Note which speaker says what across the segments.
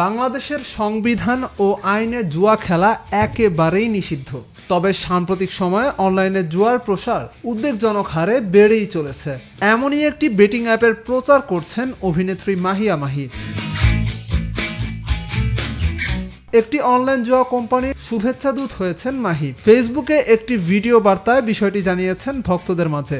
Speaker 1: বাংলাদেশের সংবিধান ও আইনে জুয়া খেলা একেবারেই নিষিদ্ধ। তবে সাম্প্রতিক সময়ে অনলাইনে জুয়ার প্রসার উদ্বেগজনক হারে বেড়েই চলেছে। এমনই একটি বেটিং অ্যাপের প্রচার করছেন অভিনেত্রী মাহিয়া মাহি। একটি অনলাইন জুয়া কোম্পানির শুভেচ্ছা দূত হয়েছেন মাহি। ফেসবুকে একটি ভিডিও বার্তায় বিষয়টি জানিয়েছেন ভক্তদের মাঝে।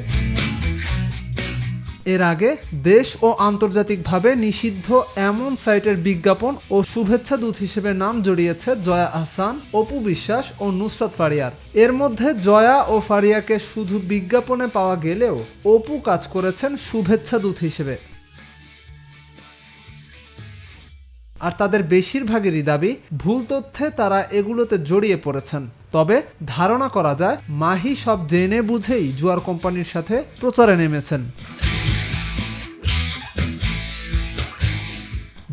Speaker 1: এর আগে দেশ ও আন্তর্জাতিকভাবে নিষিদ্ধ এমন সাইটের বিজ্ঞাপন ও শুভেচ্ছা দূত হিসেবে নাম জড়িয়েছে জয়া আহসান, অপু বিশ্বাস ও নুসরাত ফারিয়ার। এর মধ্যে জয়া ও ফারিয়াকে শুধু বিজ্ঞাপনে পাওয়া গেলেও অপু কাজ করেছেন শুভেচ্ছা দূত হিসেবে। আর তাদের বেশিরভাগেরই দাবি, ভুল তথ্যে তারা এগুলোতে জড়িয়ে পড়েছেন। তবে ধারণা করা যায়, মাহি সব জেনে বুঝেই জুয়ার কোম্পানির সাথে প্রচারে নেমেছেন।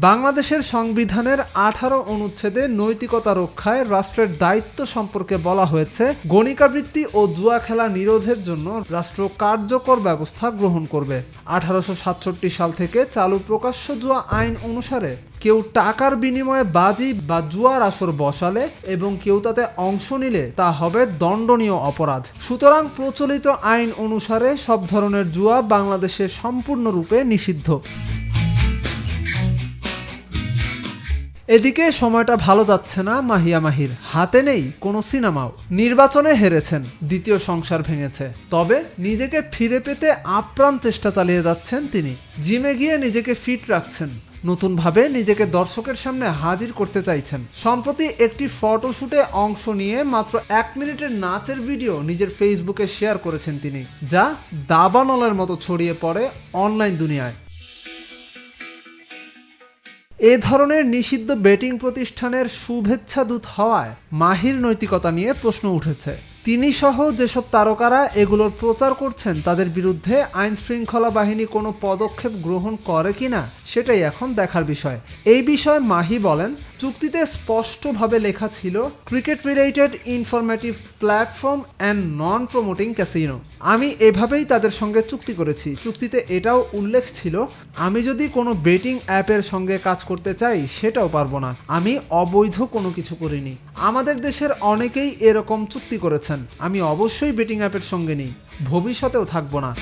Speaker 1: বাংলাদেশের সংবিধানের আঠারো অনুচ্ছেদে নৈতিকতা রক্ষায় রাষ্ট্রের দায়িত্ব সম্পর্কে বলা হয়েছে, গণিকাবৃত্তি ও জুয়া খেলা নিরোধের জন্য রাষ্ট্র কার্যকর ব্যবস্থা গ্রহণ করবে। আঠারোশো সাতষট্টি সাল থেকে চালু প্রকাশ্য জুয়া আইন অনুসারে কেউ টাকার বিনিময়ে বাজি বা জুয়ার আসর বসালে এবং কেউ তাতে অংশ নিলে তা হবে দণ্ডনীয় অপরাধ। সুতরাং প্রচলিত আইন অনুসারে সব ধরনের জুয়া বাংলাদেশে সম্পূর্ণরূপে নিষিদ্ধ। এদিকে সময়টা ভালো যাচ্ছে না মাহিয়া মাহির। হাতে নেই কোনো সিনেমাও। নির্বাচনে হেরেছেন, দ্বিতীয় সংসার ভেঙেছে। তবে নিজেকে ফিরে পেতে আপ্রাণ চেষ্টা চালিয়ে যাচ্ছেন তিনি। জিমে গিয়ে নিজেকে ফিট রাখছেন। নতুনভাবে নিজেকে দর্শকের সামনে হাজির করতে চাইছেন। সম্প্রতি একটি ফটোশুটে অংশ নিয়ে মাত্র এক মিনিটের নাচের ভিডিও নিজের ফেসবুকে শেয়ার করেছেন তিনি, যা দাবানলের মতো ছড়িয়ে পড়ে অনলাইন দুনিয়ায়। এ ধরনের নিষিদ্ধ বেটিং প্রতিষ্ঠানের শুভেচ্ছা দূত হওয়ায় মাহির নৈতিকতা নিয়ে প্রশ্ন উঠেছে। তিনি সহ যেসব তারকারা এগুলোর প্রচার করছেন, তাদের বিরুদ্ধে আইন শৃঙ্খলা বাহিনী কোনো পদক্ষেপ গ্রহণ করে কিনা, সেটাই এখন দেখার বিষয়। এই বিষয়ে মাহি বলেন, চুক্তিতে স্পষ্টভাবে লেখা ছিল cricket related informative platform and non promoting casino. আমি এভাবেই তাদের সঙ্গে চুক্তি করেছি। চুক্তিতে এটাও উল্লেখ ছিল, আমি যদি কোনো বেটিং অ্যাপের সঙ্গে কাজ করতে চাই, সেটাও পারব না। আমি অবৈধ কোনো কিছু করিনি। আমাদের দেশের অনেকেই এরকম চুক্তি করেছেন। আমি অবশ্যই বেটিং অ্যাপের সঙ্গে নিই, ভবিষ্যতেও থাকব না।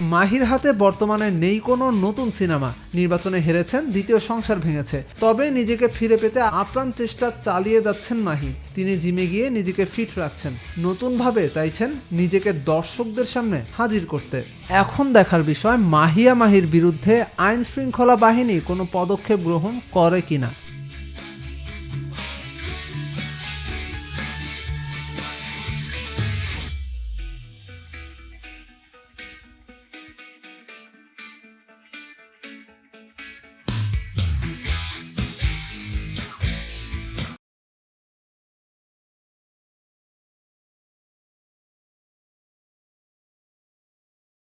Speaker 1: মাহির হাতে বর্তমানে নেই কোনো নতুন সিনেমা। নির্বাচনে হেরেছেন, দ্বিতীয় সংসার ভেঙেছে। তবে নিজেকে ফিরে পেতে আপ্রাণ চেষ্টা চালিয়ে যাচ্ছেন মাহি। তিনি জিমে গিয়ে নিজেকে ফিট রাখছেন। নতুনভাবে চাইছেন নিজেকে দর্শকদের সামনে হাজির করতে। এখন দেখার বিষয়, মাহিয়া মাহির বিরুদ্ধে আইন শৃঙ্খলা বাহিনী কোনো পদক্ষেপ গ্রহণ করে কিনা।